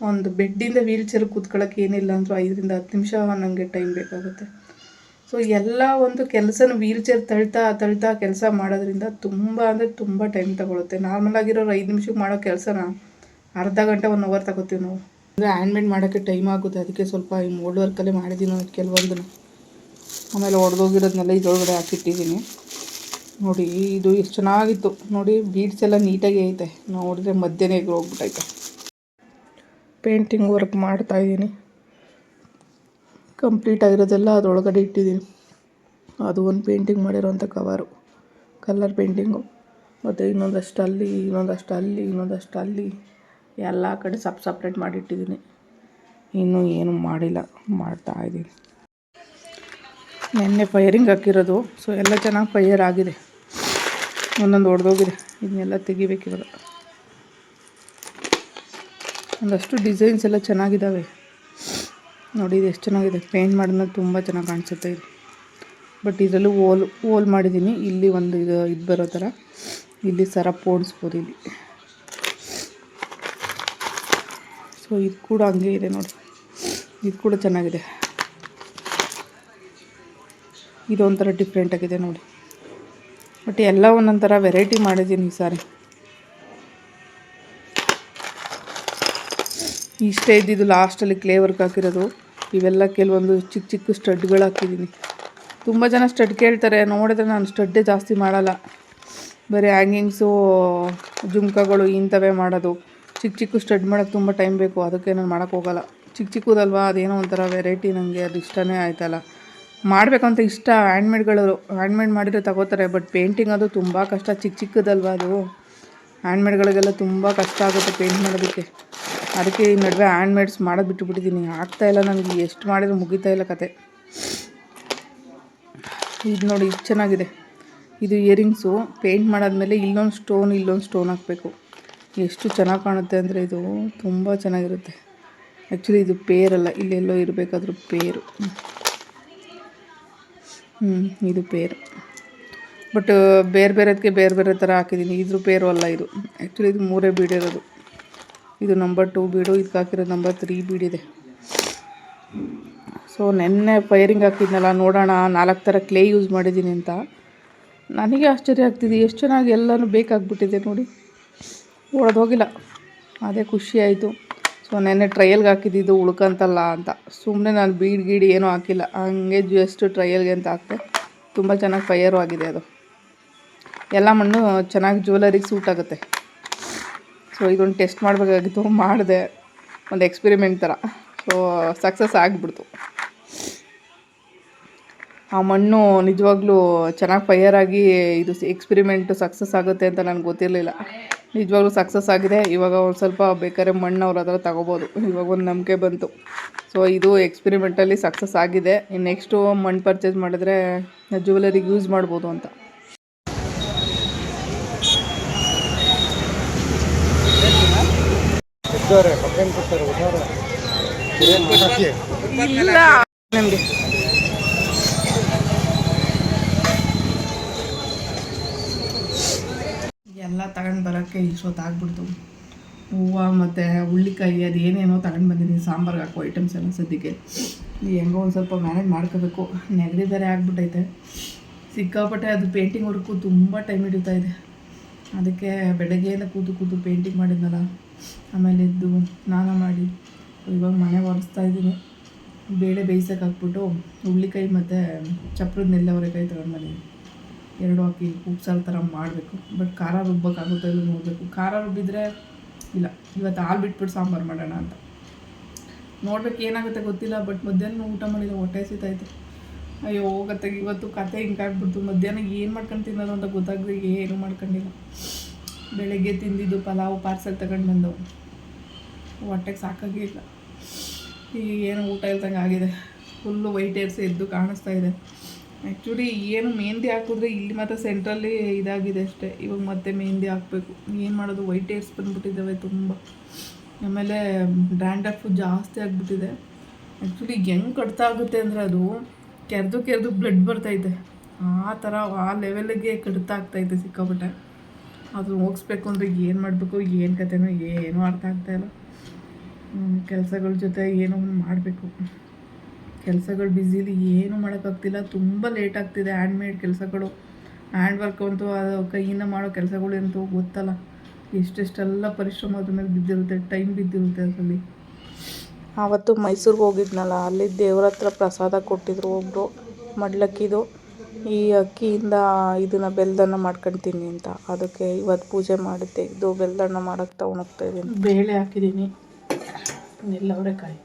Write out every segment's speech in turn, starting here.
ಒಂದು ಬೆಡ್ಡಿಂದ wheel chair ಕೂತ್ಕೊಳ್ಳೋಕೆ ಏನಿಲ್ಲ ಅಂದರೂ ಐದರಿಂದ ಹತ್ತು ನಿಮಿಷ ನನಗೆ ಟೈಮ್ ಬೇಕಾಗುತ್ತೆ. ಸೊ ಎಲ್ಲ ಒಂದು ಕೆಲಸನ ವೀಲ್ ಚೇರ್ ತಳ್ತಾ ತಳ್ತಾ ಕೆಲಸ ಮಾಡೋದ್ರಿಂದ ತುಂಬ ಅಂದರೆ ತುಂಬ ಟೈಮ್ ತಗೊಳುತ್ತೆ. ನಾರ್ಮಲ್ ಆಗಿರೋರು ಐದು ನಿಮಿಷಕ್ಕೆ ಮಾಡೋ ಕೆಲಸನ? ಅರ್ಧ ಗಂಟೆ ಒನ್ ಅವರ್ ತಗೋತೀವಿ ನಾವು. ಅಂದರೆ ಹ್ಯಾಂಡ್ಮೇಡ್ ಮಾಡೋಕ್ಕೆ ಟೈಮ್ ಆಗುತ್ತೆ. ಅದಕ್ಕೆ ಸ್ವಲ್ಪ ಈ ಮೋಲ್ಡ್ ವರ್ಕಲ್ಲೇ ಮಾಡಿದ್ದೀನಿ ನಾನು ಕೆಲವೊಂದನ್ನು. ಆಮೇಲೆ ಒಡೆದೋಗಿರೋದನ್ನೆಲ್ಲ ಇದ್ರೊಳಗಡೆ ಹಾಕಿಟ್ಟಿದ್ದೀನಿ. ನೋಡಿ, ಇದು ಎಷ್ಟು ಚೆನ್ನಾಗಿತ್ತು. ನೋಡಿ ಬೀಡ್ಸ್ ಎಲ್ಲ ನೀಟಾಗಿ ಐತೆ. ನೋಡಿದ್ರೆ ಮಧ್ಯಾಹ್ನ ಹೋಗ್ಬಿಟ್ಟೈತೆ ಪೇಂಟಿಂಗ್ ವರ್ಕ್ ಮಾಡ್ತಾಯಿದ್ದೀನಿ ಕಂಪ್ಲೀಟ್ ಆಗಿರೋದೆಲ್ಲ ಅದರೊಳಗಡೆ ಇಟ್ಟಿದ್ದೀನಿ. ಅದು ಒಂದು ಪೇಂಟಿಂಗ್ ಮಾಡಿರೋಂಥ ಕವರು. Colour painting. ಮತ್ತು ಇನ್ನೊಂದಷ್ಟು ಅಲ್ಲಿ ಇನ್ನೊಂದಷ್ಟು ಅಲ್ಲಿ ಇನ್ನೊಂದಷ್ಟು ಅಲ್ಲಿ ಎಲ್ಲ ಕಡೆ ಸಪ್ ಸಪ್ರೇಟ್ ಮಾಡಿಟ್ಟಿದ್ದೀನಿ. ಇನ್ನೂ ಏನೂ ಮಾಡಿಲ್ಲ, ಮಾಡ್ತಾ ಇದ್ದೀನಿ. ನಿನ್ನೆ ಫೈರಿಂಗ್ ಹಾಕಿರೋದು, ಸೊ ಎಲ್ಲ ಚೆನ್ನಾಗಿ ಫೈಯರ್ ಆಗಿದೆ. ಒಂದೊಂದು ಹೊಡೆದೋಗಿದೆ ಇದನ್ನೆಲ್ಲ ತೆಗಿಬೇಕು ಇವಾಗ. ಒಂದಷ್ಟು ಡಿಸೈನ್ಸ್ ಎಲ್ಲ ಚೆನ್ನಾಗಿದ್ದಾವೆ. ನೋಡಿ ಇದು ಎಷ್ಟು ಚೆನ್ನಾಗಿದೆ. ಪೇಂಟ್ ಮಾಡಿದ್ರೆ ತುಂಬ ಚೆನ್ನಾಗಿ ಕಾಣಿಸುತ್ತೆ ಇದು. ಬಟ್ ಇದರಲ್ಲೂ ಓಲ್ ಓಲ್ ಮಾಡಿದ್ದೀನಿ. ಇಲ್ಲಿ ಒಂದು ಇದು ಇದು ಬರೋ ಥರ. ಇಲ್ಲಿ ಸರ ಪೋಣಿಸ್ಬೋದು ಇಲ್ಲಿ. ಸೊ ಇದು ಕೂಡ ಹಂಗೆ ಇದೆ ನೋಡಿ. ಇದು ಕೂಡ ಚೆನ್ನಾಗಿದೆ. ಇದೊಂಥರ ಡಿಫ್ರೆಂಟಾಗಿದೆ ನೋಡಿ. ಬಟ್ ಎಲ್ಲ ಒಂದೊಂಥರ ಥರ ವೆರೈಟಿ ಮಾಡಿದ್ದೀನಿ ಈ ಸಾರಿ ಇಷ್ಟೇ ಇದ್ದಿದ್ದು ಲಾಸ್ಟಲ್ಲಿ ಕ್ಲೇ ವರ್ಕ್ ಹಾಕಿರೋದು. ಇವೆಲ್ಲ ಕೆಲವೊಂದು ಚಿಕ್ಕ ಚಿಕ್ಕ ಸ್ಟಡ್ಗಳು ಹಾಕಿದ್ದೀನಿ. ತುಂಬ ಜನ ಸ್ಟಡ್ ಕೇಳ್ತಾರೆ, ನೋಡಿದ್ರೆ ನಾನು ಸ್ಟಡ್ಡೇ ಜಾಸ್ತಿ ಮಾಡಲ್ಲ. ಬರೀ ಹ್ಯಾಂಗಿಂಗ್ಸು ಜುಮ್ಕಗಳು ಇಂಥವೇ ಮಾಡೋದು. ಚಿಕ್ಕ ಚಿಕ್ಕ ಸ್ಟಡ್ ಮಾಡೋಕ್ಕೆ ತುಂಬ ಟೈಮ್ ಬೇಕು, ಅದಕ್ಕೆ ನಾನು ಮಾಡೋಕ್ಕೆ ಹೋಗಲ್ಲ. ಚಿಕ್ಕ ಚಿಕ್ಕದಲ್ವಾ, ಅದೇನೋ ಒಂಥರ ವೆರೈಟಿ ನನಗೆ ಅದು ಇಷ್ಟನೇ ಆಯ್ತಲ್ಲ. ಮಾಡಬೇಕಂತ ಇಷ್ಟ ಹ್ಯಾಂಡ್ಮೇಡ್ಗಳು ಹ್ಯಾಂಡ್ಮೇಡ್ ಮಾಡಿದರೆ ತಗೋತಾರೆ ಬಟ್ ಪೇಂಟಿಂಗ್ ಅದು ತುಂಬ ಕಷ್ಟ. ಚಿಕ್ಕ ಚಿಕ್ಕದಲ್ವಾ ಅದು? ಹ್ಯಾಂಡ್ಮೇಡ್ಗಳಿಗೆಲ್ಲ ತುಂಬ ಕಷ್ಟ ಆಗುತ್ತೆ ಪೇಂಟ್ ಮಾಡೋದಕ್ಕೆ. ಅದಕ್ಕೆ ಈ ನಡುವೆ ಹ್ಯಾಂಡ್ಮೇಡ್ಸ್ ಮಾಡೋದು ಬಿಟ್ಟುಬಿಟ್ಟಿದ್ದೀನಿ. ಆಗ್ತಾಯಿಲ್ಲ ನನಗೆ ಎಷ್ಟು ಮಾಡಿದ್ರು ಮುಗಿತಾ ಇಲ್ಲ ಕತೆ. ಇದು ನೋಡಿ ಇದು ಚೆನ್ನಾಗಿದೆ. ಇದು ಇಯರಿಂಗ್ಸು ಪೇಂಟ್ ಮಾಡಾದಮೇಲೆ ಇಲ್ಲೊಂದು ಸ್ಟೋನ್ ಇಲ್ಲೊಂದು ಸ್ಟೋನ್ ಹಾಕಬೇಕು. ಎಷ್ಟು ಚೆನ್ನಾಗಿ ಕಾಣುತ್ತೆ ಅಂದರೆ ಇದು ತುಂಬ ಚೆನ್ನಾಗಿರುತ್ತೆ. ಆ್ಯಕ್ಚುಲಿ ಇದು ಪೇರಲ್ಲ ಇಲ್ಲೆಲ್ಲೋ ಇರಬೇಕಾದ್ರೂ ಪೇರು ಹ್ಞೂ ಇದು ಪೇರು ಬಟ್ ಬೇರೆ ಬೇರೆದಕ್ಕೆ ಬೇರೆ ಬೇರೆ ಥರ ಹಾಕಿದ್ದೀನಿ. ಇದ್ರ ಪೇರು ಅಲ್ಲ ಇದು. ಆ್ಯಕ್ಚುಲಿ ಇದು ಮೂರೇ ಬೀಡಿರೋದು. ಇದು ನಂಬರ್ ಟೂ ಬೀಡು ಇದಕ್ಕೆ ಹಾಕಿರೋದು ನಂಬರ್ ತ್ರೀ ಬೀಡಿದೆ. ಸೊ ನೆನ್ನೆ ಫೈರಿಂಗ್ ಹಾಕಿದ್ನಲ್ಲ, ನೋಡೋಣ, ನಾಲ್ಕು ಥರ ಕ್ಲೇ ಯೂಸ್ ಮಾಡಿದ್ದೀನಿ ಅಂತ. ನನಗೆ ಆಶ್ಚರ್ಯ ಆಗ್ತಿದೆ, ಎಷ್ಟು ಚೆನ್ನಾಗಿ ಎಲ್ಲನೂ ಬೇಕಾಗ್ಬಿಟ್ಟಿದೆ ನೋಡಿ. ಹೋಗಿಲ್ಲ. ಅದೇ ಖುಷಿ ಆಯಿತು. ಸೊ ನೆನ್ನೆ ಟ್ರಯಲ್ಗೆ ಹಾಕಿದ್ದಿದ್ದು ಉಳ್ಕಂತಲ್ಲ ಅಂತ. ಸುಮ್ಮನೆ ನಾನು ಬೀಡ್ ಗೀಡ್ ಏನೂ ಹಾಕಿಲ್ಲ. ಹಂಗೆ ಜಸ್ಟ್ ಟ್ರಯಲ್ಗೆ ಅಂತ ಹಾಕ್ತೆ ತುಂಬ ಚೆನ್ನಾಗಿ ಫೈಯರು ಆಗಿದೆ ಅದು. ಎಲ್ಲ ಮಣ್ಣು ಚೆನ್ನಾಗಿ ಜ್ಯುವೆಲರಿಗೆ ಸೂಟ್ ಆಗುತ್ತೆ. ಸೊ ಇದೊಂದು ಟೆಸ್ಟ್ ಮಾಡಬೇಕಾಗಿತ್ತು. ಮಾಡಿದೆ. ಒಂದು ಎಕ್ಸ್ಪಿರಿಮೆಂಟ್ ಥರ. ಸೊ ಸಕ್ಸಸ್ ಆಗಿಬಿಡ್ತು. ಆ ಮಣ್ಣು ನಿಜವಾಗ್ಲೂ ಚೆನ್ನಾಗಿ ಫೈಯರ್ ಆಗಿ ಇದು ಎಕ್ಸ್ಪಿರಿಮೆಂಟ್ ಸಕ್ಸಸ್ ಆಗುತ್ತೆ ಅಂತ ನನಗೆ ಗೊತ್ತಿರಲಿಲ್ಲ. ನಿಜವಾಗ್ಲೂ ಸಕ್ಸಸ್ ಆಗಿದೆ. ಇವಾಗ ಒಂದು ಸ್ವಲ್ಪ ಬೇಕಾದ್ರೆ ಮಣ್ಣು ಅವ್ರ ಹತ್ರ ತಗೋಬೋದು. ಇವಾಗ ಒಂದು ನಂಬಿಕೆ ಬಂತು. ಸೊ ಇದು ಎಕ್ಸ್ಪಿರಿಮೆಂಟಲ್ಲಿ ಸಕ್ಸಸ್ ಆಗಿದೆ. ನೆಕ್ಸ್ಟು ಮಣ್ಣು ಪರ್ಚೇಸ್ ಮಾಡಿದ್ರೆ ಜ್ಯುವೆಲರಿಗೆ ಯೂಸ್ ಮಾಡ್ಬೋದು ಅಂತ. ಇಲ್ಲ. ನಿಮಗೆ? ಎಲ್ಲ ತಗೊಂಡು ಬರೋಕ್ಕೆ ಇಷ್ಟೊತ್ತು ಆಗ್ಬಿಡ್ತು. ಹೂವು ಮತ್ತು ಹುಳ್ಳಿಕಾಯಿ ಅದು ಏನೇನೋ ತಗೊಂಡು ಬಂದಿದ್ದೀನಿ ಸಾಂಬಾರ್ಗೆ ಹಾಕೋ ಐಟಮ್ಸ್ ಎಲ್ಲ ಸದ್ಯಕ್ಕೆ. ಈ ಹೆಂಗೋ ಒಂದು ಸ್ವಲ್ಪ ಮ್ಯಾನೇಜ್ ಮಾಡ್ಕೋಬೇಕು. ನೆಗಡಿ ಬೇರೆ ಆಗ್ಬಿಟ್ಟೈತೆ. ಸಿಕ್ಕಾಪಟ್ಟೆ ಅದು ಪೇಂಟಿಂಗ್ ವರ್ಕು ತುಂಬ ಟೈಮ್ ಹಿಡಿತಾ ಇದೆ. ಅದಕ್ಕೆ ಬೆಳಗ್ಗೆಯಿಂದ ಕೂತು ಕೂತು ಪೇಂಟಿಂಗ್ ಮಾಡಿದ್ನಲ್ಲ ಆಮೇಲೆ ಎದ್ದು ಸ್ನಾನ ಮಾಡಿ, ಇವಾಗ ಮನೆ ಒರೆಸ್ತಾ ಇದ್ದೀನಿ. ಬೇಳೆ ಬೇಯಿಸೋಕೆ ಹಾಕ್ಬಿಟ್ಟು ಹುಳ್ಳಿಕಾಯಿ ಮತ್ತು ಚಪ್ರದ ನೆಲ್ಲವರೆಕಾಯಿ ತಗೊಂಡು ಎರಡು ಹಾಕಿ ಉಪ್ಸಾರು ಥರ ಮಾಡಬೇಕು. ಬಟ್ ಖಾರ ರುಬ್ಬೋಕ್ಕಾಗುತ್ತೋ ಇಲ್ಲ ನೋಡಬೇಕು. ಖಾರ ರುಬ್ಬಿದ್ರೆ ಇಲ್ಲ. ಇವತ್ತು ಹಾಲು ಬಿಟ್ಬಿಟ್ಟು ಸಾಂಬಾರು ಮಾಡೋಣ ಅಂತ. ನೋಡ್ಬೇಕು ಏನಾಗುತ್ತೆ ಗೊತ್ತಿಲ್ಲ, ಬಟ್ ಮಧ್ಯಾಹ್ನ ಊಟ ಮಾಡಿದ ಹೊಟ್ಟೆ ಸೀತಾಯ್ತು ಅಯ್ಯೋ ಹೋಗತ್ತೆ ಇವತ್ತು ಕತೆ ಹಿಂಗಾಗ್ಬಿಡ್ತು ಮಧ್ಯಾಹ್ನ ಏನು ಮಾಡ್ಕೊಂಡು ತಿನ್ನೋದು ಅಂತ ಗೊತ್ತಾಗದೆ ಏನು ಮಾಡ್ಕೊಂಡಿಲ್ಲ. ಬೆಳಗ್ಗೆ ತಿಂದಿದ್ದು ಪಲಾವ್, ಪಾರ್ಸೆಲ್ ತಗೊಂಡು ಬಂದವು. ಹೊಟ್ಟೆಗೆ ಸಾಕಾಗಿಲ್ಲ ಈಗ ಏನು ಊಟ ಇಲ್ದಂಗೆ ಆಗಿದೆ. ಫುಲ್ಲು ವೈಟ್ ಏರ್ಸ್ ಎದ್ದು ಕಾಣಿಸ್ತಾ ಇದೆ. ಆ್ಯಕ್ಚುಲಿ ಏನು ಮೆಹಂದಿ ಹಾಕಿದ್ರೆ ಇಲ್ಲಿ ಮಾತ್ರ ಸೆಂಟ್ರಲ್ಲಿ ಇದಾಗಿದೆ ಅಷ್ಟೇ. ಇವಾಗ ಮತ್ತೆ ಮೆಹಂದಿ ಹಾಕಬೇಕು. ಏನು ಮಾಡೋದು? ವೈಟ್ ಏರ್ಸ್ ಬಂದುಬಿಟ್ಟಿದ್ದಾವೆ ತುಂಬ. ಆಮೇಲೆ ಡ್ಯಾಂಡಫ್ ಜಾಸ್ತಿ ಆಗಿಬಿಟ್ಟಿದೆ. ಆ್ಯಕ್ಚುಲಿ ಹೆಂಗೆ ಕಟ್ತಾ ಆಗುತ್ತೆ ಅಂದರೆ ಅದು ಕೆರೆದು ಕೆರೆದು ಬ್ಲಡ್ ಬರ್ತೈತೆ ಆ ಥರ ಆ ಲೆವೆಲ್ಗೆ ಕಡಿತ ಆಗ್ತೈತೆ ಸಿಕ್ಕಾಪಟ್ಟೆ. ಅದು ಹೋಗಿಸ್ಬೇಕು ಅಂದರೆ ಏನು ಮಾಡಬೇಕು, ಏನು ಕತೆನೋ ಏನೂ ಅರ್ಥ ಆಗ್ತಾಯಿಲ್ಲ ಕೆಲಸಗಳ ಜೊತೆ ಏನೋ ಒಂದು ಮಾಡಬೇಕು. ಕೆಲಸಗಳು ಬ್ಯುಸಿಲಿ ಏನೂ ಮಾಡೋಕ್ಕಾಗ್ತಿಲ್ಲ ತುಂಬ ಲೇಟ್ ಆಗ್ತಿದೆ ಹ್ಯಾಂಡ್ಮೇಡ್ ಕೆಲಸಗಳು. ಹ್ಯಾಂಡ್ ವರ್ಕ್ ಅಂತೂ ಅದು ಕೈಯಿಂದ ಮಾಡೋ ಕೆಲಸಗಳು ಅಂತೂ ಗೊತ್ತಲ್ಲ. ಎಷ್ಟೆಷ್ಟೆಲ್ಲ ಪರಿಶ್ರಮ ಅದ್ರ ಮೇಲೆ ಬಿದ್ದಿರುತ್ತೆ ಟೈಮ್ ಬಿದ್ದಿರುತ್ತೆ ಅದರಲ್ಲಿ. ಆವತ್ತು ಮೈಸೂರಿಗೆ ಹೋಗಿದ್ನಲ್ಲ ಅಲ್ಲಿ ದೇವ್ರ ಹತ್ರ ಪ್ರಸಾದ ಕೊಟ್ಟಿದ್ರು ಒಬ್ಬರು ಮಡ್ಲಕ್ಕಿದು. ಈ ಅಕ್ಕಿಯಿಂದ ಇದನ್ನು ಬೆಲ್ಲದನ್ನ ಮಾಡ್ಕೊಳ್ತೀನಿ ಅಂತ. ಅದಕ್ಕೆ ಇವತ್ತು ಪೂಜೆ ಮಾಡಿ ತೆಗೆದು ಬೆಲ್ಲದನ್ನ ಮಾಡೋಕ್ಕೆ ತೊಗೊಂಡೋಗ್ತಾ ಇದ್ದೀನಿ. ಬೇಳೆ ಹಾಕಿದ್ದೀನಿ. ಎಲ್ಲ ಅವರೆಕಾಯಿ.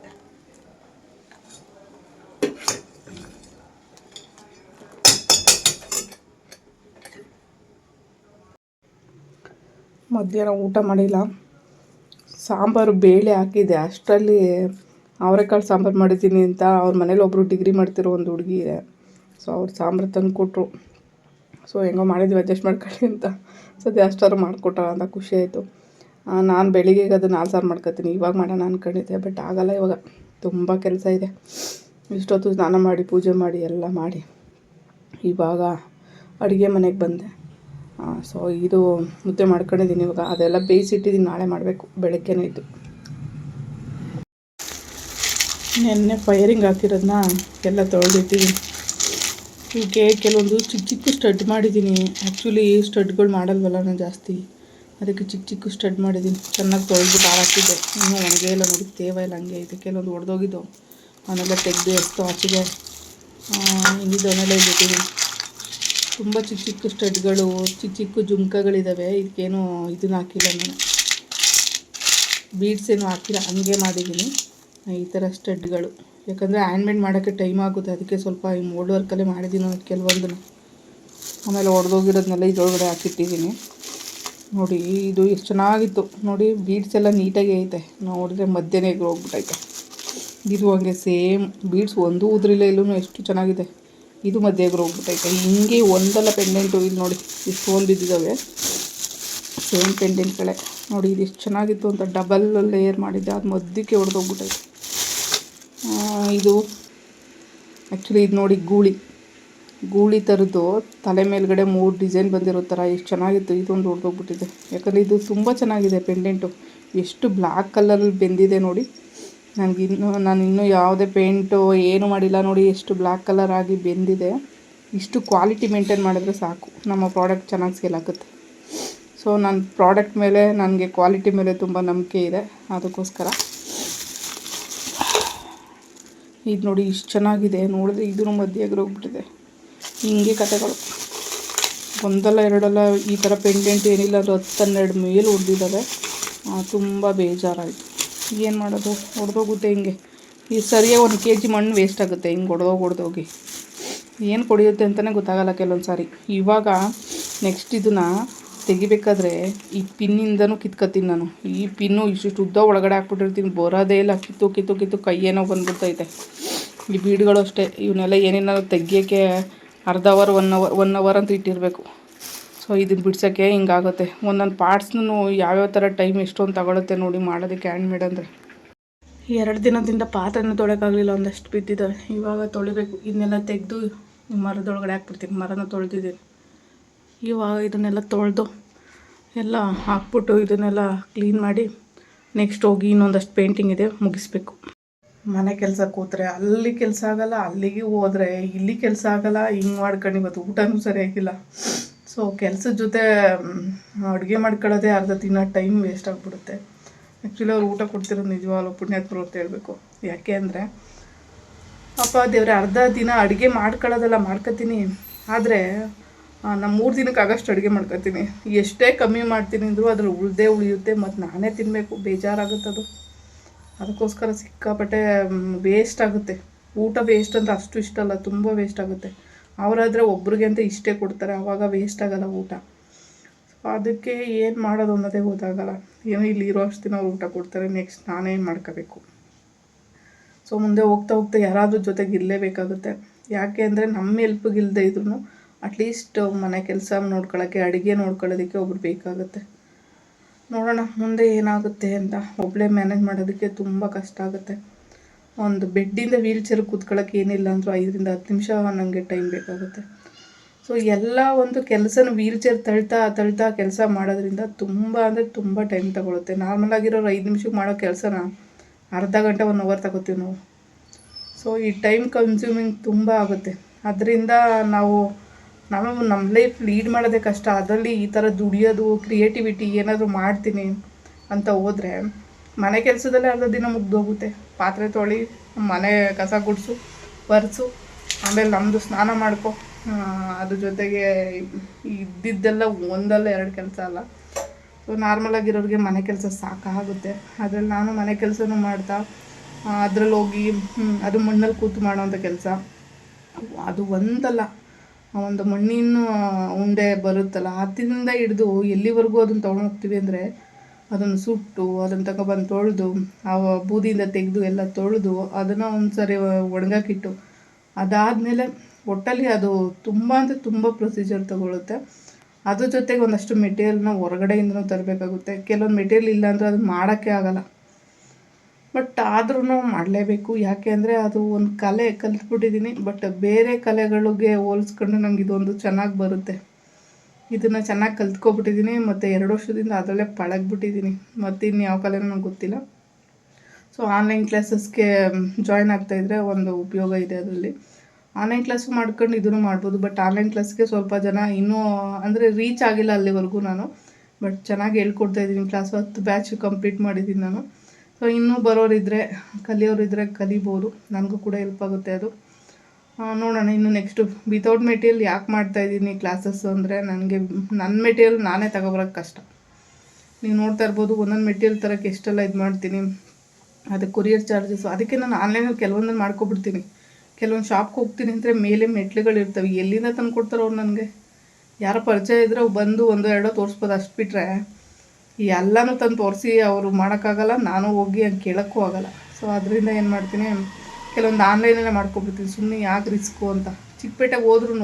ಮಧ್ಯಾಹ್ನ ಊಟ ಮಾಡಿಲ್ಲ. ಸಾಂಬಾರು ಬೇಳೆ ಹಾಕಿದೆ ಅಷ್ಟರಲ್ಲಿ ಅವರೆಕಾಳು ಸಾಂಬಾರು ಮಾಡಿದ್ದೀನಿ ಅಂತ. ಅವ್ರ ಮನೇಲಿ ಒಬ್ಬರು ಡಿಗ್ರಿ ಮಾಡ್ತಿರೋ ಒಂದು ಹುಡುಗಿ ಇದೆ. ಸೊ ಅವ್ರು ಸಾಂಬಾರು ತಂದು ಕೊಟ್ಟರು ಸೊ ಹೆಂಗೋ ಮಾಡಿದ್ವಿ ಅಡ್ಜಸ್ಟ್ ಮಾಡ್ಕೊಳ್ಳಿ ಅಂತ. ಸದ್ಯ ಅಷ್ಟಾದ್ರು ಮಾಡಿಕೊಟ್ಟ ಅಂತ ಖುಷಿ ಆಯಿತು. ನಾನು ಬೆಳಿಗ್ಗೆಗೆ ಅದನ್ನು ನಾಲ್ಕು ಸಾರು ಮಾಡ್ಕೊತೀನಿ. ಇವಾಗ ಮಾಡೋಣ ಅಂದ್ಕೊಂಡಿದ್ದೆ ಬಟ್ ಆಗಲ್ಲ ಇವಾಗ. ತುಂಬ ಕೆಲಸ ಇದೆ. ಇಷ್ಟೊತ್ತು ಸ್ನಾನ ಮಾಡಿ, ಪೂಜೆ ಮಾಡಿ, ಎಲ್ಲ ಮಾಡಿ. ಇವಾಗ ಅಡುಗೆ ಮನೆಗೆ ಬಂದೆ. ಸೊ ಇದು ಮುದ್ದೆ ಮಾಡ್ಕೊಂಡಿದ್ದೀನಿ ಇವಾಗ. ಅದೆಲ್ಲ ಬೇಯಿಸಿಟ್ಟಿದ್ದೀನಿ, ನಾಳೆ ಮಾಡಬೇಕು. ಬೆಳಗ್ಗೆನೇ ಇದ್ದು ನೆನ್ನೆ ಫೈರಿಂಗ್ ಹಾಕಿರೋದನ್ನ ಎಲ್ಲ ತೊಳೆದಿಟ್ಟಿದ್ದೀನಿ ಇವಕ್ಕೆ ಕೆಲವೊಂದು ಚಿಕ್ಕ ಚಿಕ್ಕ ಸ್ಟಡ್ ಮಾಡಿದ್ದೀನಿ. ಆ್ಯಕ್ಚುಲಿ ಸ್ಟಡ್ಗಳು ಮಾಡಲ್ವಲ್ಲ ನಾನು ಜಾಸ್ತಿ. ಅದಕ್ಕೆ ಚಿಕ್ಕ ಚಿಕ್ಕ ಸ್ಟಡ್ ಮಾಡಿದ್ದೀನಿ. ಚೆನ್ನಾಗಿ ತೊಳೆದು ಹಾಕಿದ್ದೆ. ಇನ್ನೂ ಒಣಗೆ ಇಲ್ಲ ನೋಡಿ, ತೇವ ಇಲ್ಲ ಹಂಗೆ. ಐತೆ ಕೆಲವೊಂದು ಒಡೆದೋಗಿದ್ದು. ಅವನ್ನೆಲ್ಲ ತೆಗೆದು ಎಷ್ಟು ಆಚೆಗೆ ಹಿಂಗಿದ್ದವನ್ನೆಲ್ಲ ಇಟ್ಟಿದ್ದೀನಿ ತುಂಬ ಚಿಕ್ಕ ಚಿಕ್ಕ ಸ್ಟಡ್ಗಳು, ಚಿಕ್ಕ ಚಿಕ್ಕ ಜುಮ್ಕಗಳಿದ್ದಾವೆ ಇದಕ್ಕೇನು ಇದನ್ನು ಹಾಕಿಲ್ಲ ನಾನು. ಬೀಡ್ಸ್ ಏನು ಹಾಕಿಲ್ಲ. ಹಂಗೆ ಮಾಡಿದ್ದೀನಿ. ಈ ಥರ ಸ್ಟಡ್ಗಳು. ಯಾಕಂದರೆ ಹ್ಯಾಂಡ್ಮೇಡ್ ಮಾಡೋಕ್ಕೆ ಟೈಮ್ ಆಗುತ್ತೆ. ಅದಕ್ಕೆ ಸ್ವಲ್ಪ ಈ ಮೋಲ್ಡ್ ವರ್ಕಲ್ಲೇ ಮಾಡಿದ್ದೀನಿ ಕೆಲವೊಂದನ್ನು ಆಮೇಲೆ ಒಡೆದೋಗಿರೋದನ್ನೆಲ್ಲ ಇದ್ರೊಳಗಡೆ ಹಾಕಿಟ್ಟಿದ್ದೀನಿ ನೋಡಿ, ಇದು ಎಷ್ಟು ಚೆನ್ನಾಗಿತ್ತು. ನೋಡಿ ಬೀಡ್ಸ್ ಎಲ್ಲ ನೀಟಾಗಿ ಐತೆ. ನೋಡಿದ್ರೆ ಮಧ್ಯನೇ ಹೋಗ್ಬಿಟ್ಟೈತೆ ಇದು ಹಂಗೆ ಸೇಮ್ ಬೀಡ್ಸ್ ಒಂದು ಉದ್ರಿಲ್ಲ ಇಲ್ಲೂ ಎಷ್ಟು ಚೆನ್ನಾಗಿದೆ. ಇದು ಮಧ್ಯೆ ಹೋಗ್ಬಿಟ್ಟೈತೆ ಹಿಂಗೆ ಒಂದಲ್ಲ ಪೆಂಡೆಂಟು ಇಲ್ಲಿ ನೋಡಿ, ಇಷ್ಟು ಒಂದು ಬಿದ್ದಿದ್ದಾವೆ ಸೇಮ್ ಪೆಂಡೆಂಟ್ಗಳೇ ನೋಡಿ, ಇದು ಎಷ್ಟು ಚೆನ್ನಾಗಿತ್ತು ಅಂತ ಡಬಲ್ ಲೇಯರ್ ಮಾಡಿದ್ದೆ ಅದು ಮಧ್ಯಕ್ಕೆ ಹೊಡೆದೋಗ್ಬಿಟ್ಟೈತೆ ಇದು ಆ್ಯಕ್ಚುಲಿ ಇದು ನೋಡಿ ಗೂಳಿ. ಗೂಳಿ ಥರದ್ದು ತಲೆ ಮೇಲ್ಗಡೆ ಮೂರು ಡಿಸೈನ್ ಬಂದಿರೋ ಥರ ಎಷ್ಟು ಚೆನ್ನಾಗಿತ್ತು. ಇದೊಂದು ಹೊಡೆದೋಗ್ಬಿಟ್ಟಿದೆ ಯಾಕಂದರೆ ಇದು ತುಂಬ ಚೆನ್ನಾಗಿದೆ ಪೆಂಡೆಂಟು. ಎಷ್ಟು ಬ್ಲ್ಯಾಕ್ ಕಲರಲ್ಲಿ ಬೆಂದಿದೆ ನೋಡಿ. ನನಗಿನ್ನೂ ನಾನು ಇನ್ನೂ ಯಾವುದೇ ಪೇಂಟು ಏನು ಮಾಡಿಲ್ಲ ನೋಡಿ, ಎಷ್ಟು ಬ್ಲ್ಯಾಕ್ ಕಲರ್ ಆಗಿ ಬೆಂದಿದೆ. ಇಷ್ಟು ಕ್ವಾಲಿಟಿ ಮೇಂಟೈನ್ ಮಾಡಿದ್ರೆ ಸಾಕು. ನಮ್ಮ ಪ್ರಾಡಕ್ಟ್ ಚೆನ್ನಾಗಿ ಸೇಲ್ ಆಗುತ್ತೆ. ಸೊ ನನ್ನ ಪ್ರಾಡಕ್ಟ್ ಮೇಲೆ, ನನಗೆ ಕ್ವಾಲಿಟಿ ಮೇಲೆ ತುಂಬ ನಂಬಿಕೆ ಇದೆ. ಅದಕ್ಕೋಸ್ಕರ ಇದು ನೋಡಿ ಇಷ್ಟು ಚೆನ್ನಾಗಿದೆ, ನೋಡಿದ್ರೆ ಇದೂ ಮಧ್ಯೆ ಹೋಗ್ಬಿಟ್ಟಿದೆ. ಹಿಂಗೆ ಕತೆಗಳು ಒಂದಲ್ಲ ಎರಡಲ್ಲ ಈ ಥರ ಪೆಂಡೆಂಟ್ ಏನಿಲ್ಲ, ಅದು ಹತ್ತು ಹನ್ನೆರಡು ಮೇಲೆ ಹೊಡೆದಿದ್ದಾವೆ ತುಂಬ ಬೇಜಾರಾಯಿತು. ಏನು ಮಾಡೋದು? ಹೊಡೆದೋಗುತ್ತೆ ಹಿಂಗೆ. ಈ ಸರಿಯಾಗಿ ಒಂದು ಕೆ ಜಿ ಮಣ್ಣು ವೇಸ್ಟ್ ಆಗುತ್ತೆ, ಹಿಂಗೆ ಹೊಡೆದೋಗಿ ಹೊಡೆದೋಗಿ ಏನು ಕೊಡಿಯುತ್ತೆ ಅಂತಲೇ ಗೊತ್ತಾಗಲ್ಲ ಕೆಲವೊಂದು ಸಾರಿ ಇವಾಗ ನೆಕ್ಸ್ಟ್ ಇದನ್ನು ತೆಗಿಬೇಕಾದ್ರೆ ಈ ಪಿನ್ನಿಂದನೂ ಕಿತ್ಕೊತೀನಿ ನಾನು. ಈ ಪಿನ್ನು ಇಷ್ಟಿಷ್ಟು ಉದ್ದ ಒಳಗಡೆ ಹಾಕ್ಬಿಟ್ಟಿರ್ತೀನಿ. ಬರೋದೇ ಇಲ್ಲ. ಕಿತ್ತು ಕಿತ್ತು ಕಿತ್ತು ಏನೋ ಬಂದ್ಬಿಡ್ತೈತೆ. ಈ ಬೀಡ್ಗಳು ಅಷ್ಟೇ. ಇವನ್ನೆಲ್ಲ ಏನೇನಾದ್ರು ತೆಗಿಯೋಕ್ಕೆ ಅರ್ಧ hour one hour one hour ಅಂತ ಇಟ್ಟಿರಬೇಕು. ಸೊ ಇದನ್ನು ಬಿಡ್ಸೋಕ್ಕೆ ಹಿಂಗಾಗುತ್ತೆ. ಒಂದೊಂದು ಪಾರ್ಟ್ಸ್ನೂ ಯಾವ್ಯಾವ ಥರ ಟೈಮ್ ಎಷ್ಟೊಂದು ತಗೊಳುತ್ತೆ ನೋಡಿ ಮಾಡೋದಕ್ಕೆ ಹ್ಯಾಂಡ್ ಮೇಡ್ ಅಂದರೆ. ಎರಡು ದಿನದಿಂದ ಪಾತ್ರೆನೂ ತೊಳೆಯೋಕ್ಕಾಗಲಿಲ್ಲ ಒಂದಷ್ಟು ಬಿದ್ದಿದ್ದಾವೆ. ಇವಾಗ ತೊಳಿಬೇಕು. ಇದನ್ನೆಲ್ಲ ತೆಗೆದು ಮರದೊಳಗಡೆ ಹಾಕ್ಬಿಡ್ತೀನಿ. ಮರನ ತೊಳೆದಿದ್ದೀನಿ. ಇವಾಗ ಇದನ್ನೆಲ್ಲ ತೊಳೆದು ಎಲ್ಲ ಹಾಕ್ಬಿಟ್ಟು ಇದನ್ನೆಲ್ಲ ಕ್ಲೀನ್ ಮಾಡಿ ನೆಕ್ಸ್ಟ್ ಹೋಗಿ ಇನ್ನೊಂದಷ್ಟು ಪೇಂಟಿಂಗ್ ಇದೆ ಮುಗಿಸ್ಬೇಕು. ಮನೆ ಕೆಲಸ ಕೂತ್ರೆ ಅಲ್ಲಿ ಕೆಲಸ ಆಗಲ್ಲ, ಅಲ್ಲಿಗೆ ಹೋದರೆ ಇಲ್ಲಿ ಕೆಲಸ ಆಗಲ್ಲ, ಹಿಂಗೆ ಮಾಡ್ಕೊಂಡು ಇವತ್ತು ಊಟನೂ ಸರಿಯಾಗಿಲ್ಲ. ಸೊ ಕೆಲಸದ ಜೊತೆ ಅಡುಗೆ ಮಾಡ್ಕೊಳ್ಳೋದೇ ಅರ್ಧ ದಿನ ಟೈಮ್ ವೇಸ್ಟ್ ಆಗಿಬಿಡುತ್ತೆ. ಆ್ಯಕ್ಚುಲಿ ಅವ್ರು ಊಟ ಕೊಡ್ತಿರೋದು ನಿಜವಾಗ್ಲೂ ಪುಣ್ಯಾತ್ಮರು ಅಂತ ಹೇಳಬೇಕು. ಯಾಕೆ ಅಂದರೆ ಅಪ್ಪ ದೇವ್ರೆ ಅರ್ಧ ದಿನ ಅಡುಗೆ ಮಾಡ್ಕೊಳ್ಳೋದೆಲ್ಲ, ಮಾಡ್ಕೊತೀನಿ. ಆದರೆ ನಾನು ಮೂರು ದಿನಕ್ಕೆ ಆಗಷ್ಟು ಅಡುಗೆ ಮಾಡ್ಕೊತೀನಿ. ಎಷ್ಟೇ ಕಮ್ಮಿ ಮಾಡ್ತೀನಿ ಅಂದರೂ ಅದ್ರ ಉಳ್ದೇ ಉಳಿಯುತ್ತೆ, ಮತ್ತು ನಾನೇ ತಿನ್ನಬೇಕು ಬೇಜಾರಾಗುತ್ತದು. ಅದಕ್ಕೋಸ್ಕರ ಸಿಕ್ಕಾಪಟ್ಟೆ ವೇಸ್ಟ್ ಆಗುತ್ತೆ. ಊಟ ವೇಸ್ಟ್ ಅಂತ ಅಷ್ಟು ಇಷ್ಟ ಅಲ್ಲ, ತುಂಬ ವೇಸ್ಟ್ ಆಗುತ್ತೆ. ಅವರಾದರೆ ಒಬ್ರಿಗೆ ಅಂತ ಇಷ್ಟೇ ಕೊಡ್ತಾರೆ ಆವಾಗ ವೇಸ್ಟ್ ಆಗಲ್ಲ ಊಟ. ಸೊ ಅದಕ್ಕೆ ಏನು ಮಾಡೋದು ಅನ್ನೋದೇ ಗೊತ್ತಾಗಲ್ಲ. ಏನೋ ಇಲ್ಲಿ ಇರೋ ಅಷ್ಟು ದಿನ ಅವ್ರು ಊಟ ಕೊಡ್ತಾರೆ ನೆಕ್ಸ್ಟ್ ನಾನೇ ಮಾಡ್ಕೋಬೇಕು. ಸೊ ಮುಂದೆ ಹೋಗ್ತಾ ಹೋಗ್ತಾ ಯಾರಾದರೂ ಜೊತೆಗೆ ಇರಲೇಬೇಕಾಗುತ್ತೆ. ಯಾಕೆ ಅಂದರೆ ನಮ್ಮ ಹೆಲ್ಪ್ಗೆ ಇಲ್ಲದೆ ಇದ್ರೂ ಅಟ್ಲೀಸ್ಟ್ ಮನೆ ಕೆಲಸ ನೋಡ್ಕೊಳ್ಳೋಕ್ಕೆ ಅಡುಗೆ ನೋಡ್ಕೊಳ್ಳೋದಕ್ಕೆ ಒಬ್ರು ಬೇಕಾಗುತ್ತೆ. ನೋಡೋಣ, ಮುಂದೆ ಏನಾಗುತ್ತೆ ಅಂತ. ಒಬ್ಬಳೇ ಮ್ಯಾನೇಜ್ ಮಾಡೋದಕ್ಕೆ ತುಂಬ ಕಷ್ಟ ಆಗುತ್ತೆ. ಒಂದು ಬೆಡ್ಡಿಂದ ವೀಲ್ ಚೇರ್ ಕೂತ್ಕೊಳ್ಳೋಕೆ ಏನಿಲ್ಲ ಅಂದರೂ ಐದರಿಂದ ಹತ್ತು ನಿಮಿಷ ನನಗೆ ಟೈಮ್ ಬೇಕಾಗುತ್ತೆ. ಸೊ ಎಲ್ಲ ಒಂದು ಕೆಲಸನ ವೀಲ್ ಚೇರ್ ತಳ್ತಾ ತಳ್ತಾ ಕೆಲಸ ಮಾಡೋದ್ರಿಂದ ತುಂಬ ಅಂದರೆ ತುಂಬ ಟೈಮ್ ತಗೊಳುತ್ತೆ. ನಾರ್ಮಲ್ ಆಗಿರೋರು ಐದು ನಿಮಿಷಕ್ಕೆ ಮಾಡೋ ಕೆಲಸನ ಅರ್ಧ ಗಂಟೆ ಒನ್ ಅವರ್ ತಗೋತೀವಿ ನಾವು. ಸೊ ಈ ಟೈಮ್ ಕನ್ಸ್ಯೂಮಿಂಗ್ ತುಂಬ ಆಗುತ್ತೆ. ಅದರಿಂದ ನಾವು ನಾವು ನಮ್ಮ ಲೈಫ್ ಲೀಡ್ ಮಾಡೋದೇ ಕಷ್ಟ. ಅದರಲ್ಲಿ ಈ ಥರ ದುಡಿಯೋದು ಕ್ರಿಯೇಟಿವಿಟಿ ಏನಾದರೂ ಮಾಡ್ತೀನಿ ಅಂತ ಹೋದರೆ ಮನೆ ಕೆಲಸದಲ್ಲೇ ಅರ್ಧ ದಿನ ಮುಗ್ದೋಗುತ್ತೆ. ಪಾತ್ರೆ ತೊಳಿ, ಮನೆ ಕಸ ಗುಡಿಸು, ಒರೆಸು, ಆಮೇಲೆ ನಮ್ಮದು ಸ್ನಾನ ಮಾಡ್ಕೊ. ಅದ್ರ ಜೊತೆಗೆ ಇದ್ದಿದ್ದೆಲ್ಲ ಒಂದಲ್ಲ ಎರಡು ಕೆಲಸ ಅಲ್ಲ. ಸೊ ನಾರ್ಮಲ್ ಆಗಿರೋರಿಗೆ ಮನೆ ಕೆಲಸ ಸಾಕಾಗುತ್ತೆ. ಅದ್ರಲ್ಲಿ ನಾನು ಮನೆ ಕೆಲಸನೂ ಮಾಡ್ತಾ ಅದ್ರಲ್ಲಿ ಹೋಗಿ ಅದು ಮಣ್ಣಲ್ಲಿ ಕೂತು ಮಾಡೋವಂಥ ಕೆಲಸ. ಅದು ಒಂದಲ್ಲ. ಒಂದು ಮಣ್ಣಿನ ಉಂಡೆ ಬರುತ್ತಲ್ಲ ಹತ್ತಿನಿಂದ ಹಿಡಿದು ಎಲ್ಲಿವರೆಗೂ ಅದನ್ನು ತೊಗೊಂಡು ಹೋಗ್ತೀವಿ ಅಂದರೆ ಅದನ್ನು ಸುಟ್ಟು, ಅದನ್ನು ತಗೊಬಂದು ತೊಳೆದು, ಆ ಬೂದಿಯಿಂದ ತೆಗೆದು ಎಲ್ಲ ತೊಳೆದು ಅದನ್ನು ಒಂದು ಸರಿ ಒಣಗಾಕಿಟ್ಟು ಅದಾದಮೇಲೆ ಒಟ್ಟಲ್ಲಿ ಅದು ತುಂಬ ಅಂದರೆ ತುಂಬ ಪ್ರೊಸೀಜರ್ ತಗೊಳುತ್ತೆ. ಅದ್ರ ಜೊತೆಗೆ ಒಂದಷ್ಟು ಮೆಟೀರಿಯಲ್ನ ಹೊರಗಡೆಯಿಂದನೂ ತರಬೇಕಾಗುತ್ತೆ. ಕೆಲವೊಂದು ಮೆಟೀರಿಯಲ್ ಇಲ್ಲ ಅಂದರೆ ಅದನ್ನು ಮಾಡೋಕ್ಕೆ ಆಗಲ್ಲ. ಬಟ್ ಆದ್ರೂ ಮಾಡಲೇಬೇಕು. ಯಾಕೆ ಅಂದರೆ ಅದು ಒಂದು ಕಲೆ ಕಲ್ತ್ಬಿಟ್ಟಿದ್ದೀನಿ ಬಟ್ ಬೇರೆ ಕಲೆಗಳಿಗೆ ಹೋಲಿಸ್ಕೊಂಡು ನಂಗೆ ಇದೊಂದು ಚೆನ್ನಾಗಿ ಬರುತ್ತೆ. ಇದನ್ನು ಚೆನ್ನಾಗಿ ಕಲ್ತ್ಕೊಬಿಟ್ಟಿದ್ದೀನಿ ಮತ್ತು ಎರಡು ವರ್ಷದಿಂದ ಅದರಲ್ಲೇ ಪಳಗ್ಬಿಟ್ಟಿದ್ದೀನಿ ಮತ್ತು ಇನ್ನು ಯಾವ ಕಲೆನೂ ನಂಗೆ ಗೊತ್ತಿಲ್ಲ. ಸೊ ಆನ್ಲೈನ್ ಕ್ಲಾಸಸ್ಗೆ ಜಾಯ್ನ್ ಆಗ್ತಾಯಿದ್ರೆ ಒಂದು ಉಪಯೋಗ ಇದೆ ಅದರಲ್ಲಿ. ಆನ್ಲೈನ್ ಕ್ಲಾಸು ಮಾಡ್ಕೊಂಡು ಇದನ್ನು ಮಾಡ್ಬೋದು. ಬಟ್ ಆನ್ಲೈನ್ ಕ್ಲಾಸ್ಗೆ ಸ್ವಲ್ಪ ಜನ ಇನ್ನೂ, ಅಂದರೆ ರೀಚ್ ಆಗಿಲ್ಲ ಅಲ್ಲಿವರೆಗೂ ನಾನು. ಬಟ್ ಚೆನ್ನಾಗಿ ಹೇಳ್ಕೊಡ್ತಾ ಇದ್ದೀನಿ. ಕ್ಲಾಸ್ ಹತ್ತು ಬ್ಯಾಚ್ ಕಂಪ್ಲೀಟ್ ಮಾಡಿದ್ದೀನಿ ನಾನು. ಸೊ ಇನ್ನೂ ಬರೋರಿದ್ದರೆ ಕಲಿಯೋರಿದ್ದರೆ ಕಲಿಬೋದು. ನನಗೂ ಕೂಡ ಹೆಲ್ಪ್ ಆಗುತ್ತೆ ಅದು. ನೋಡೋಣ, ಇನ್ನು ನೆಕ್ಸ್ಟು ವಿತೌಟ್ ಮೆಟೀರಿಯಲ್ ಯಾಕೆ ಮಾಡ್ತಾ ಇದ್ದೀನಿ ಕ್ಲಾಸಸ್ ಅಂದರೆ ನನಗೆ ನನ್ನ ಮೆಟೀರಿಯಲ್ ನಾನೇ ತಗೊಬರೋಕ್ಕೆ ಕಷ್ಟ. ನೀವು ನೋಡ್ತಾ ಇರ್ಬೋದು, ಒಂದೊಂದು ಮೆಟೀರಿಯಲ್ ತರಕ್ಕೆ ಎಷ್ಟೆಲ್ಲ ಇದು ಮಾಡ್ತೀನಿ. ಅದು ಕೊರಿಯರ್ ಚಾರ್ಜಸ್ಸು ಅದಕ್ಕೆ ನಾನು ಆನ್ಲೈನಲ್ಲಿ ಕೆಲವೊಂದನ್ನು ಮಾಡ್ಕೊಬಿಡ್ತೀನಿ. ಕೆಲವೊಂದು ಶಾಪ್ಗೆ ಹೋಗ್ತೀನಿ ಅಂದರೆ ಮೇಲೆ ಮೆಟ್ಲುಗಳಿರ್ತವೆ ಎಲ್ಲಿಂದ ತಂದು ಕೊಡ್ತಾರೋ ಅವ್ರು ನನಗೆ? ಯಾರೋ ಪರಿಚಯ ಇದ್ದರೆ ಬಂದು ಒಂದು, ಎರಡೋ ತೋರಿಸ್ಬೋದು ಅಷ್ಟು ಬಿಟ್ಟರೆ ಎಲ್ಲನೂ ತಂದು ತೋರಿಸಿ ಅವರು ಮಾಡೋಕ್ಕಾಗಲ್ಲ, ನಾನು ಹೋಗಿ ಹಂಗೆ ಕೇಳೋಕ್ಕೂ ಆಗಲ್ಲ. ಸೊ ಅದರಿಂದ ಏನು ಮಾಡ್ತೀನಿ, ಕೆಲವೊಂದು ಆನ್ಲೈನಲ್ಲೇ ಮಾಡ್ಕೊಬಿಡ್ತೀನಿ. ಸುಮ್ಮನೆ ಯಾಕೆ ರಿಸ್ಕು ಅಂತ. ಚಿಕ್ಕಪೇಟೆಗೆ ಹೋದ್ರೂ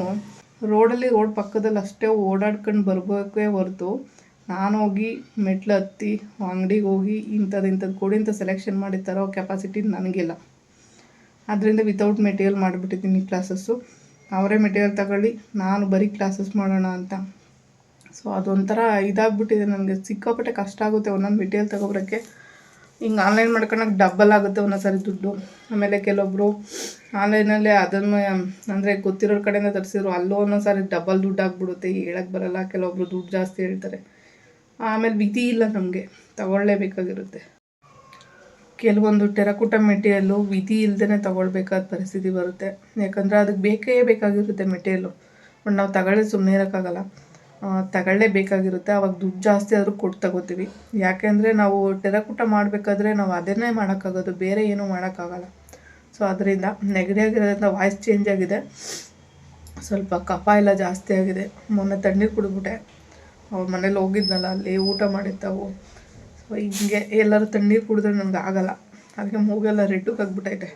ರೋಡಲ್ಲಿ, ರೋಡ್ ಪಕ್ಕದಲ್ಲಿ ಅಷ್ಟೇ ಓಡಾಡ್ಕೊಂಡು ಬರಬೇಕೇ ಹೊರತು ನಾನು ಹೋಗಿ ಮೆಟ್ಲು ಹತ್ತಿ, ಅಂಗಡಿಗೆ ಹೋಗಿ ಇಂಥದ್ದು ಇಂಥದ್ದು ಕೊಡಿ ಅಂತ ಸೆಲೆಕ್ಷನ್ ಮಾಡಿ ತರೋ ಕೆಪಾಸಿಟಿ ನನಗಿಲ್ಲ. ಅದರಿಂದ ವಿತೌಟ್ ಮೆಟೀರಿಯಲ್ ಮಾಡಿಬಿಟ್ಟಿದ್ದೀನಿ ಕ್ಲಾಸಸ್ಸು ಅವರೇ ಮೆಟೀರಿಯಲ್ ತಗೊಳ್ಳಿ, ನಾನು ಬರೀ ಕ್ಲಾಸಸ್ ಮಾಡೋಣ ಅಂತ. ಸೊ ಅದೊಂಥರ ಇದಾಗ್ಬಿಟ್ಟಿದೆ ನನಗೆ ಸಿಕ್ಕಾಪಟ್ಟೆ ಕಷ್ಟ ಆಗುತ್ತೆ ಒಂದೊಂದು ಮೆಟೀರಿಯಲ್ ತೊಗೊಬರೋಕ್ಕೆ. ಹಿಂಗೆ ಆನ್ಲೈನ್ ಮಾಡ್ಕೊಳಕ್ಕೆ ಡಬ್ಬಲ್ ಆಗುತ್ತೆ ಒಂದೊಂದು ಸಾರಿ ದುಡ್ಡು. ಆಮೇಲೆ ಕೆಲವೊಬ್ಬರು ಆನ್ಲೈನಲ್ಲೇ ಅದನ್ನು, ಅಂದರೆ ಗೊತ್ತಿರೋರ ಕಡೆಯಿಂದ ತರಿಸಿದ್ರು. ಅಲ್ಲೂ ಒಂದೊಂದು ಸಾರಿ ಡಬಲ್ ದುಡ್ಡು ಆಗ್ಬಿಡುತ್ತೆ ಹೇಳಕ್ಕೆ ಬರಲ್ಲ. ಕೆಲವೊಬ್ರು ದುಡ್ಡು ಜಾಸ್ತಿ ಹೇಳ್ತಾರೆ. ಆಮೇಲೆ ವಿಧಿ ಇಲ್ಲ ನಮಗೆ. ತಗೊಳ್ಳೇಬೇಕಾಗಿರುತ್ತೆ ಕೆಲವೊಂದು ಟೆರಕುಟ ಮೆಟೀರಿಯಲ್ಲು ವಿಧಿ ಇಲ್ಲದೇ ತಗೊಳ್ಬೇಕಾದ ಪರಿಸ್ಥಿತಿ ಬರುತ್ತೆ. ಯಾಕಂದರೆ ಅದಕ್ಕೆ ಬೇಕೇ ಬೇಕಾಗಿರುತ್ತೆ ಮೆಟೀರಿಯಲ್ಲು ಬಟ್ ನಾವು ತಗೊಳ್ಳೋದು ಸುಮ್ಮನೆ ಇರೋಕ್ಕಾಗಲ್ಲ. ತಗೊಳ್ಳೇಬೇಕಾಗಿರುತ್ತೆ. ಅವಾಗ ದುಡ್ಡು ಜಾಸ್ತಿ ಆದರೂ ಕೊಟ್ಟು ತಗೋತೀವಿ. ಯಾಕೆಂದರೆ ನಾವು ಟೆರಕುಟ ಮಾಡಬೇಕಾದ್ರೆ ನಾವು ಅದನ್ನೇ ಮಾಡೋಕ್ಕಾಗೋದು. ಬೇರೆ ಏನೂ ಮಾಡೋಕ್ಕಾಗಲ್ಲ. ಸೊ ಅದರಿಂದ ನೆಗಡಿ ಆಗಿರೋದ್ರಿಂದ ವಾಯ್ಸ್ ಚೇಂಜ್ ಆಗಿದೆ. ಸ್ವಲ್ಪ ಕಫ ಎಲ್ಲ ಜಾಸ್ತಿ ಆಗಿದೆ. ಮೊನ್ನೆ ತಣ್ಣೀರು ಕುಡಿದ್ಬಿಟ್ಟೆ. ಅವ್ರ ಮನೇಲಿ ಹೋಗಿದ್ನಲ್ಲ, ಅಲ್ಲಿ ಊಟ ಮಾಡಿದ್ದಾವು. ಸೊ ಹಿಂಗೆ ಎಲ್ಲರೂ ತಣ್ಣೀರು ಕುಡಿದ್ರೆ ನನಗೆ ಆಗಲ್ಲ. ಅದಕ್ಕೆ ಮೂಗೆಲ್ಲ ರೆಡ್ಡುಗೆ ಆಗ್ಬಿಟ್ಟೈತೆ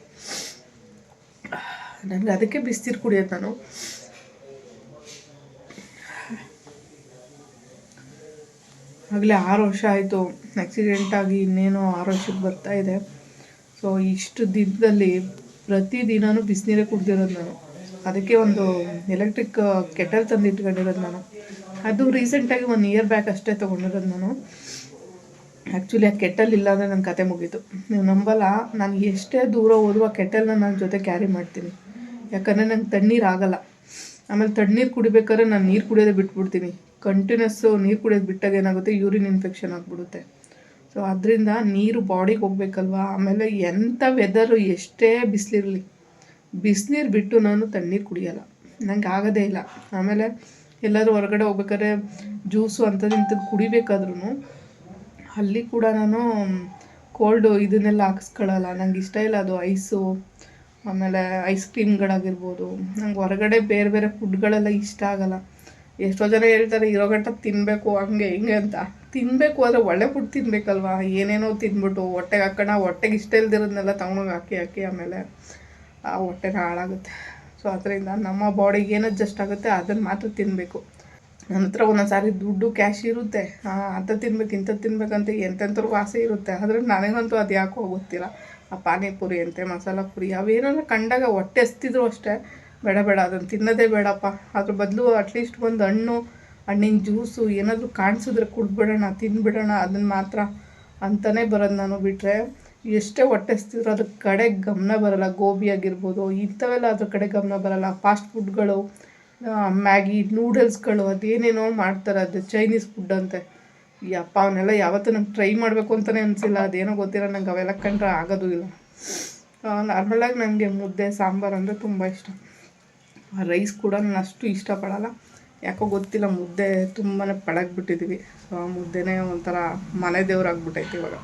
ನನಗೆ ಅದಕ್ಕೆ ಬಿಸ್ತೀರು ಕುಡಿಯೋದು ನಾನು. ಆಗಲೇ ಆರು ವರ್ಷ ಆಯಿತು. ಆಕ್ಸಿಡೆಂಟ್ ಆಗಿ ಇನ್ನೇನು ಆರು ವರ್ಷಕ್ಕೆ ಬರ್ತಾ ಇದೆ. ಸೊ ಇಷ್ಟು ದಿನದಲ್ಲಿ ಪ್ರತಿದಿನವೂ ಬಿಸಿನೀರೇ ಕುಡ್ದಿರೋದು ನಾನು. ಅದಕ್ಕೆ ಒಂದು ಎಲೆಕ್ಟ್ರಿಕ್ ಕೆಟಲ್ ತಂದು ಇಟ್ಕೊಂಡಿರೋದು ನಾನು. ಅದು ರೀಸೆಂಟಾಗಿ ಒನ್ ಇಯರ್ ಬ್ಯಾಕ್ ಅಷ್ಟೇ ತೊಗೊಂಡಿರೋದು ನಾನು. ಆ್ಯಕ್ಚುಲಿ ಆ ಕೆಟಲ್ ಇಲ್ಲ ಅಂದರೆ ನನ್ನ ಕತೆ ಮುಗೀತು. ನೀವು ನಂಬಲ್ಲ, ನಾನು ಎಷ್ಟೇ ದೂರ ಆ ಕೆಟಲ್ನ ನನ್ನ ಜೊತೆ ಕ್ಯಾರಿ ಮಾಡ್ತೀನಿ. ಯಾಕಂದರೆ ನಂಗೆ ತಣ್ಣೀರು ಆಗಲ್ಲ. ಆಮೇಲೆ ತಣ್ಣೀರು ಕುಡಿಬೇಕಾದ್ರೆ ನಾನು ನೀರು ಕುಡಿಯೋದೇ ಬಿಟ್ಬಿಡ್ತೀನಿ. ಕಂಟಿನ್ಯೂಸ್ಸು ನೀರು ಕುಡಿಯೋದು ಬಿಟ್ಟಾಗ ಏನಾಗುತ್ತೆ? ಯೂರಿನ್ ಇನ್ಫೆಕ್ಷನ್ ಆಗಿಬಿಡುತ್ತೆ. ಸೊ ಅದರಿಂದ ನೀರು ಬಾಡಿಗೆ ಹೋಗ್ಬೇಕಲ್ವಾ? ಆಮೇಲೆ ಎಂಥ ವೆದರು ಎಷ್ಟೇ ಬಿಸಿಲಿರಲಿ. ಬಿಸಿನೀರು ಬಿಟ್ಟು ನಾನು ತಣ್ಣೀರು ಕುಡಿಯಲ್ಲ. ನಂಗೆ ಆಗೋದೇ ಇಲ್ಲ. ಆಮೇಲೆ ಎಲ್ಲರೂ ಹೊರಗಡೆ ಹೋಗ್ಬೇಕಾದ್ರೆ ಜ್ಯೂಸು ಅಂಥದ್ದು ಇಂಥದ್ದು ಕುಡಿಬೇಕಾದ್ರೂ ಅಲ್ಲಿ ಕೂಡ ನಾನು ಕೋಲ್ಡು ಇದನ್ನೆಲ್ಲ ಹಾಕ್ಸ್ಕೊಳ್ಳಲ್ಲ ನಂಗೆ ಇಷ್ಟ ಇಲ್ಲ ಅದು ಐಸು ಆಮೇಲೆ ಐಸ್ ಕ್ರೀಮ್ಗಳಾಗಿರ್ಬೋದು ನಂಗೆ ಹೊರಗಡೆ ಬೇರೆ ಬೇರೆ ಫುಡ್ಗಳೆಲ್ಲ ಇಷ್ಟ ಆಗಲ್ಲ. ಎಷ್ಟೋ ಜನ ಹೇಳ್ತಾರೆ, ಇರೋ ಗಂಟ ತಿನ್ನಬೇಕು ಹಂಗೆ ಹಿಂಗೆ ಅಂತ. ತಿನ್ನಬೇಕು ಆದರೆ ಒಳ್ಳೆ ಫುಡ್ ತಿನ್ನಬೇಕಲ್ವಾ ಏನೇನೋ ತಿಂದ್ಬಿಟ್ಟು ಹೊಟ್ಟೆಗೆ ಹಾಕೋಣ, ಹೊಟ್ಟೆಗೆ ಇಷ್ಟ ಇಲ್ದಿರೋದನ್ನೆಲ್ಲ ತಗೊಂಡೋಗಿ ಹಾಕಿ ಹಾಕಿ ಆಮೇಲೆ ಆ ಹೊಟ್ಟೆನ ಹಾಳಾಗುತ್ತೆ. ಸೊ ಅದರಿಂದ ನಮ್ಮ ಬಾಡಿಗೆ ಏನು ಅಡ್ಜಸ್ಟ್ ಆಗುತ್ತೆ ಅದನ್ನು ಮಾತ್ರ ತಿನ್ನಬೇಕು ನನ್ನ ಹತ್ರ ಒಂದೊಂದು ಸಾರಿ ದುಡ್ಡು ಕ್ಯಾಶ್ ಇರುತ್ತೆ. ಅಂತ ತಿನ್ಬೇಕು ಇಂಥದ್ದು ತಿನ್ಬೇಕಂತ ಎಂತೆಂಥವ್ರಿಗೂ ಆಸೆ ಇರುತ್ತೆ. ಆದರೆ ನನಗಂತೂ ಅದು ಯಾಕೋ ಗೊತ್ತಿಲ್ಲ. ಆ ಪಾನಿಪುರಿ ಅಂತೆ ಮಸಾಲ ಪುರಿ ಅವೇನಾದ್ರೂ ಕಂಡಾಗ ಹೊಟ್ಟೆ ಹಸ್ತಿದ್ರು ಅಷ್ಟೇ. ಬೇಡ ಬೇಡ, ಅದನ್ನು ತಿನ್ನೋದೇ ಬೇಡಪ್ಪ. ಅದ್ರ ಬದಲು ಅಟ್ಲೀಸ್ಟ್ ಒಂದು ಹಣ್ಣು, ಹಣ್ಣಿನ ಜ್ಯೂಸು ಏನಾದರೂ ಕಾಣಿಸಿದ್ರೆ ಕುಡ್ಬಿಡೋಣ, ತಿನ್ಬಿಡೋಣ ಅದನ್ನು ಮಾತ್ರ ಅಂತಲೇ ಬರೋದು ನಾನು ಬಿಟ್ಟರೆ ಎಷ್ಟೇ ಹೊಟ್ಟೆ ಹಸ್ತಿದ್ರು ಅದ್ರ ಕಡೆ ಗಮನ ಬರಲ್ಲ, ಗೋಬಿ ಆಗಿರ್ಬೋದು, ಇಂಥವೆಲ್ಲ ಅದ್ರ ಕಡೆ ಗಮನ ಬರಲ್ಲ. ಫಾಸ್ಟ್ ಫುಡ್ಗಳು ಮ್ಯಾಗಿ ನೂಡಲ್ಸ್ಗಳು ಅದೇನೇನೋ ಮಾಡ್ತಾರೆ ಅದು ಚೈನೀಸ್ ಫುಡ್ ಅಂತೆ. ಯಪ್ಪ, ಅವನ್ನೆಲ್ಲ ಯಾವತ್ತೂ ನಂಗೆ ಟ್ರೈ ಮಾಡಬೇಕು ಅಂತಲೇ ಅನಿಸಿಲ್ಲ. ಅದೇನೋ ಗೊತ್ತಿಲ್ಲ, ನಂಗೆ ಅವೆಲ್ಲ ಕಂಡ್ರೆ ಆಗೋದು ಇಲ್ಲ. ನಾರ್ಮಲಾಗಿ ನನಗೆ ಮುದ್ದೆ, ಸಾಂಬಾರು ಅಂದರೆ ತುಂಬ ಇಷ್ಟ. ರೈಸ್ ಕೂಡ ನಾನು ಅಷ್ಟು ಇಷ್ಟಪಡಲ್ಲ. ಯಾಕೋ ಗೊತ್ತಿಲ್ಲ, ಮುದ್ದೆ ತುಂಬಾ ಪಳಗ್ಬಿಟ್ಟಿದ್ದೀವಿ ಸೊ ಆ ಮುದ್ದೆನೇ ಒಂಥರ ಮನೆ ದೇವ್ರಾಗ್ಬಿಟ್ಟೈತೆ ಇವಾಗ.